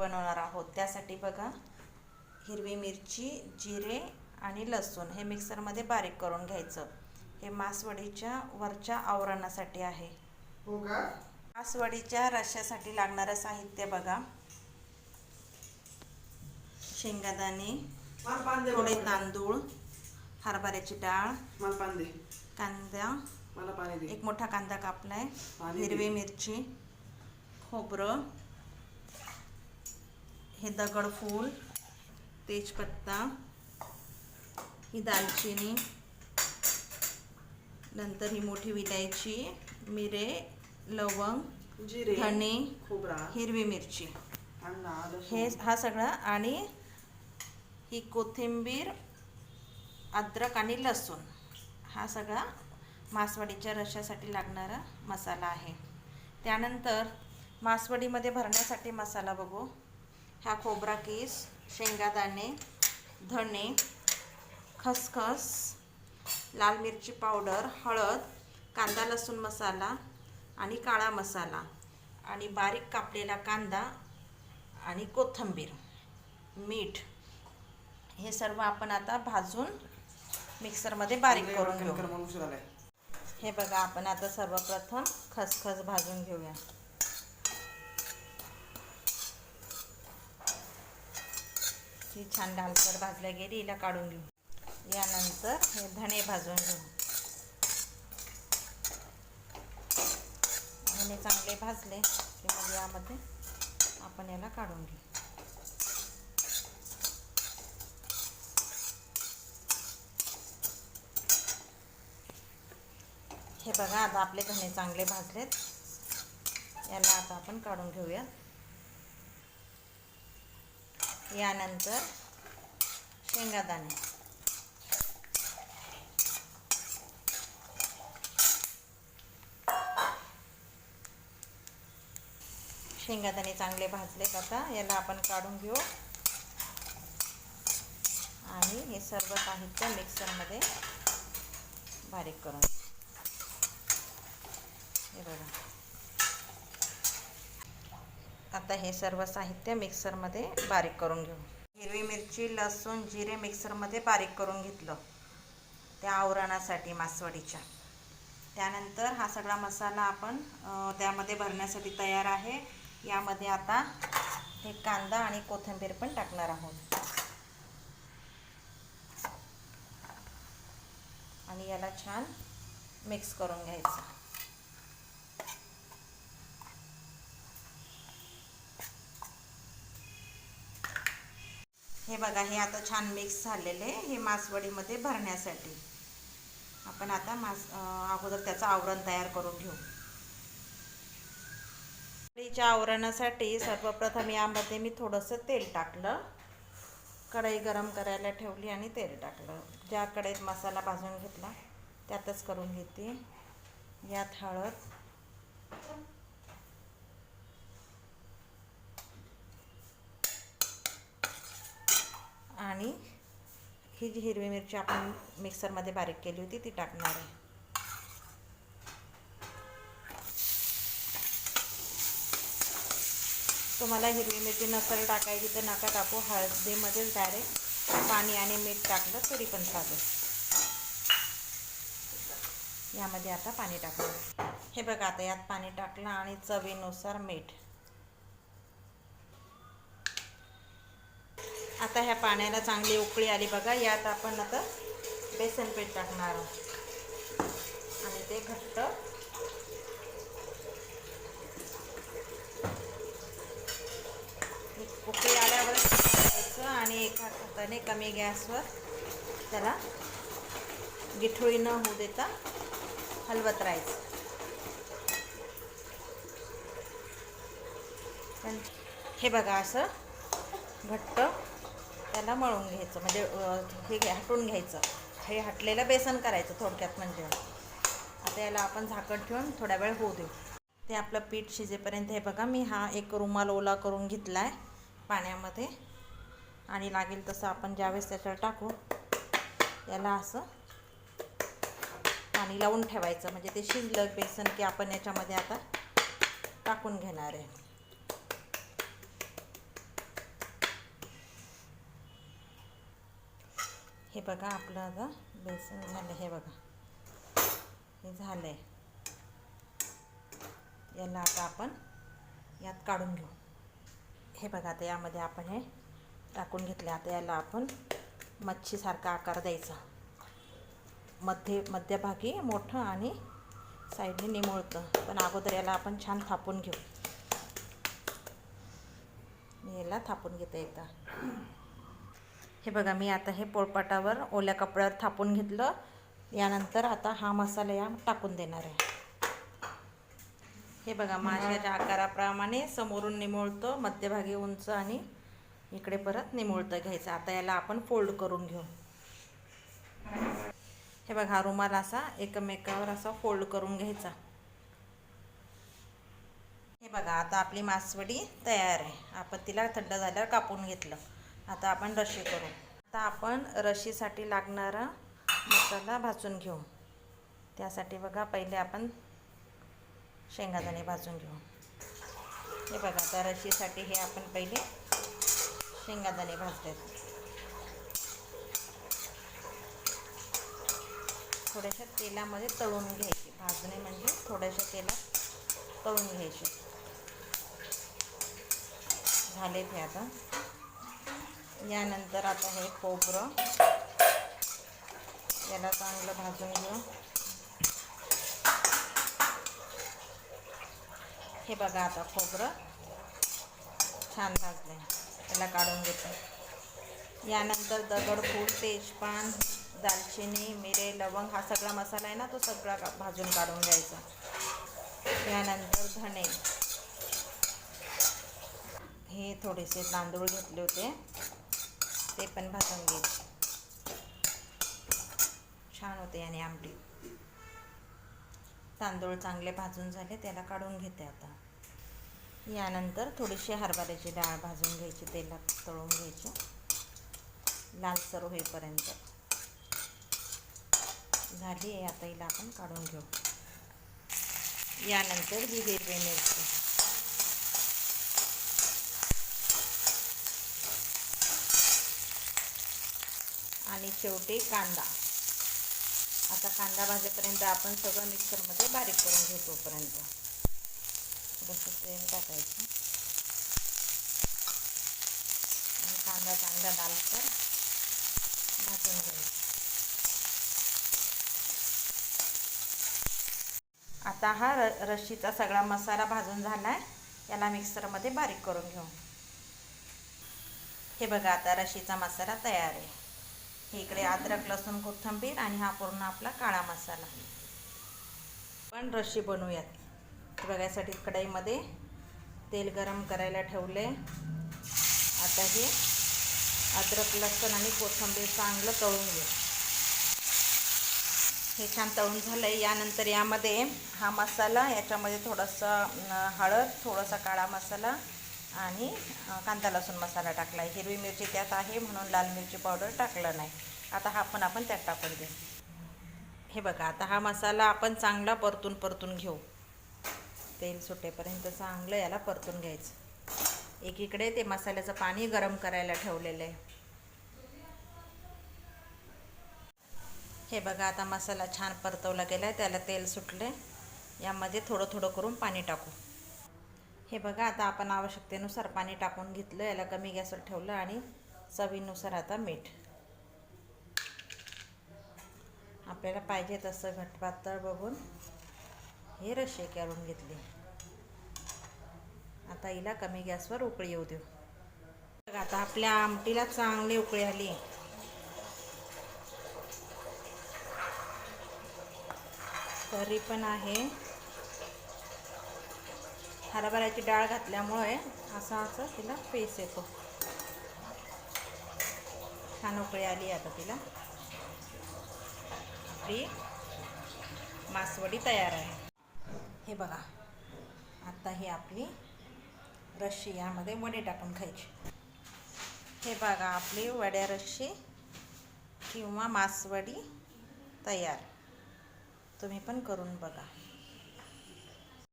बनवणार आहोत. त्यासाठी बघा हिरवी मिरची जिरे आणि लसूण हे मिक्सरमध्ये बारीक करून घ्यायचं. हे मासवडीच्या वरच्या आवरणासाठी आहे. हो मासवडीच्या रश्श्यासाठी लागणारं साहित्य बघा. शेंगादाणे थोडे. तांदूळ हरभऱ्याची डाळ कांदा. एक मोठा कांदा कापलाय. हिरवी. मिरची खोबरं हे दगडफूल तेजपत्ता ही दालचिनी नंतर ही मोठी विलायची मिरे लवंग जिरे धणे खोबरा हिरवी मिरची. हे हा सगळा आणि ही कोथिंबीर अद्रक आणि लसूण. हा सगळा मासवडीच्या रश्श्यासाठी लागणारा मसाला आहे. त्यानंतर मासवडीमध्ये भरण्यासाठी मसाला बघू. हा खोबरा किस शेंगादाणे धणे खसखस लाल मिरची पावडर हळद कांदा लसूण मसाला आणि काळा मसाला आणि बारीक कापलेला कांदा आणि कोथिंबीर मीठ. हे सर्व आपण आता भाजून मिक्सरमध्ये बारीक करून घेऊ. हे बघा आपण आता सर्वप्रथम खसखस भाजून घेऊया. ही छान लालसर भाजल्या गेली हिला काढून घेऊ. यानंतर हे धणे भाजून घेऊ. धणे चांगले भाजले की मग यामध्ये आपण याला काढून घेऊ. हे बघा आता आपले धणे चांगले भाजलेत. याला आता आपण काढून घेऊया. यानंतर शेंगादाणे. शेंगादाणे चांगले भाजलेत आता. याला आपण काढून घेऊ. आणि हे सर्व साहित्य मिक्सरमध्ये बारीक करून. हे बघा. आता हे सर्व साहित्य मिक्सरमध्ये बारीक करून घेऊ. हिरवी मिरची लसूण जिरे मिक्सरमध्ये बारीक करून घेतलं. त्या आवरणासाठी मासवडीच्या. त्यानंतर हा सगळा मसाला आपण त्यामध्ये भरण्यासाठी तयार आहे. यामध्ये आता हे कांदा आणि कोथिंबीर पण टाकणार आहोत. आणि याला छान मिक्स करून घ्यायचं. हे बघा हे आता छान मिक्स झालेले हे मासवडीमध्ये भरण्यासाठी. आपण आता मास अगोदर त्याचं आवरण तयार करून घेऊ. कढईच्या आवरणासाठी सर्वप्रथम यामध्ये मी थोडंसं तेल टाकलं. कढई गरम करायला ठेवली आणि तेल टाकलं. ज्या कढईत मसाला भाजून घेतला त्यातच करून घेते. यात हळद. आणि ही जी हिरवी मिरची आपण मिक्सरमध्ये बारीक केली होती ती टाकणार आहे. तुम्हाला हिरवी मिरची नसेल टाकायची तर नका टाकू. हळदीमध्येच डायरेक्ट पाणी आणि मीठ टाकलं तरी पण चालेल. यामध्ये आता पाणी टाकलं हे बघा आता यात पाणी टाकलं आणि चवीनुसार मीठ. आता ह्या पाण्याला चांगली उकळी आली बघा यात आपण आता बेसन पीठ टाकणार आहोत. आणि ते घट्ट. उकळी आल्यावर टाकायचं आणि एका हाताने कमी गॅसवर त्याला गिठोळी न होऊ देता हलवत राहायचं. पण हे बघा असं घट्ट. त्याला मळून घ्यायचं म्हणजे हे हटून घ्यायचं. हे हटलेलं बेसन करायचं थोडक्यात म्हणजे. आता याला आपण झाकण ठेवून थोड्या वेळ होऊ देऊ. ते आपलं पीठ शिजेपर्यंत हे बघा मी हा एक रुमाल ओला करून घेतला आहे पाण्यामध्ये. आणि लागेल तसं आपण ज्यावेळेस त्याच्यावर टाकू याला असं पाणी लावून ठेवायचं. म्हणजे ते शिजलं बेसन की आपण याच्यामध्ये आता टाकून घेणार आहे. हे बघा आपलं आता बेसन झालं हे बघा. हे झालं आहे याला आता आपण यात काढून घेऊ. हे बघा आता यामध्ये आपण हे टाकून घेतले आता याला आपण मच्छीसारखा आकार द्यायचा. मध्ये मध्यभागी मोठं आणि साईडने निमोळतं. पण अगोदर याला आपण छान थापून घेऊ. मी याला थापून घेता एकदा. हे बघा मी आता हे पोळपाटावर ओल्या कपड्यावर थापून घेतलं. यानंतर आता हा मसाला या टाकून देणार आहे. हे बघा माशाच्या आकाराप्रमाणे समोरून निमुळतं मध्यभागी उंच आणि इकडे परत निमोळतं घ्यायचं. आता याला आपण फोल्ड करून घेऊ. हे बघा हा रुमाल असा एकमेकावर असा फोल्ड करून घ्यायचा. हे बघा आता आपली मासवडी तयार आहे. आपण तिला थंड झाल्यावर कापून घेतलं. आता आपण रशी करू. आता आपण रशीसाठी लागणारा मसाला भाजून घेऊ. त्यासाठी बघा पहिले आपण शेंगादाणे भाजून घेऊ. हे बघा आता रशीसाठी हे आपण पहिले शेंगादाणे भाजले थोड्याशा तेलामध्ये तळून घ्यायचे. भाजणे म्हणजे थोड्याशा तेलात तळून घ्यायचे. झाले ते आता. यानंतर आता हे खोबरं. याला चांगलं भाजून घेऊ. हे बघा आता खोबरं छान भाजलं त्याला काढून घेतो. यानंतर दगडफूल तेजपान दालचिनी मिरे लवंग हा सगळा मसाला आहे ना तो सगळा का- भाजून काढून घ्यायचा. यानंतर धणे. हे थोडेसे तांदूळ घेतले होते. ते पण भाजून घ्यायचे छान होते याने आमटी. तांदूळ चांगले भाजून झाले त्याला काढून घेते आता. यानंतर थोडीशी हरभऱ्याची डाळ भाजून घ्यायची तेलात तळून घ्यायची. लालसर होईपर्यंत. झाली आहे आता हिला आपण काढून घेऊ. यानंतर ही हिरवी मिरची आणि शेवटी कांदा. आता कांदा भाजेपर्यंत आपण सगळं मिक्सरमध्ये बारीक करून घेऊ तोपर्यंत जसं सेम टाकायचं. आणि कांदा चांगला लालसर भाजून घ्यायचा. आता हा र रशीचा सगळा मसाला भाजून झाला आहे याला मिक्सरमध्ये बारीक करून घेऊ. हे बघा आता रशीचा मसाला तयार आहे. हे इकडे अद्रक लसूण कोथिंबीर आणि हा पूर्ण आपला काळा मसाला. पण रशी बनवूयात. बघायसाठी कढईमध्ये तेल गरम करायला ठेवले आता हे अद्रक लसूण आणि कोथिंबीर चांगलं तळून घे हे छान तळून झालं आहे यानंतर यामध्ये हा मसाला याच्यामध्ये थोडंसं हळद थोडासा काळा मसाला आणि कांदा लसूण मसाला टाकला आहे हिरवी मिरची त्यात आहे म्हणून लाल मिरची पावडर टाकलं नाही. आता हा पण आपण त्यात टाकून देऊ. हे बघा आता हा मसाला आपण चांगला परतून परतून घेऊ. तेल सुटेपर्यंत चांगलं याला परतून घ्यायचं. एकीकडे ते मसाल्याचं पाणी गरम करायला ठेवलेलं आहे. हे बघा आता मसाला छान परतवला गेला आहे त्याला तेल सुटले यामध्ये थोडं थोडं करून पाणी टाकू. हे बघा आता आपण आवश्यकतेनुसार पाणी टाकून घेतलं याला कमी गॅसवर ठेवलं आणि चवीनुसार आता मीठ. आपल्याला पाहिजे तसं घटपातळ बघून हे रशे करून घेतले. आता हिला कमी गॅसवर उकळी येऊ देऊ. बघा आता आपल्या आमटीला चांगली उकळी आली. तरी पण आहे. हरभऱ्याची डाळ घातल्यामुळे असा असं तिला पेस येतो. छान उकळी आली आता तिला. आपली मासवडी तयार आहे. हे बघा. आता ही आपली रश्शी यामध्ये वडे टाकून खायची. हे बघा आपली वड्या रश्शी किंवा मासवडी तयार. तुम्ही पण करून बघा.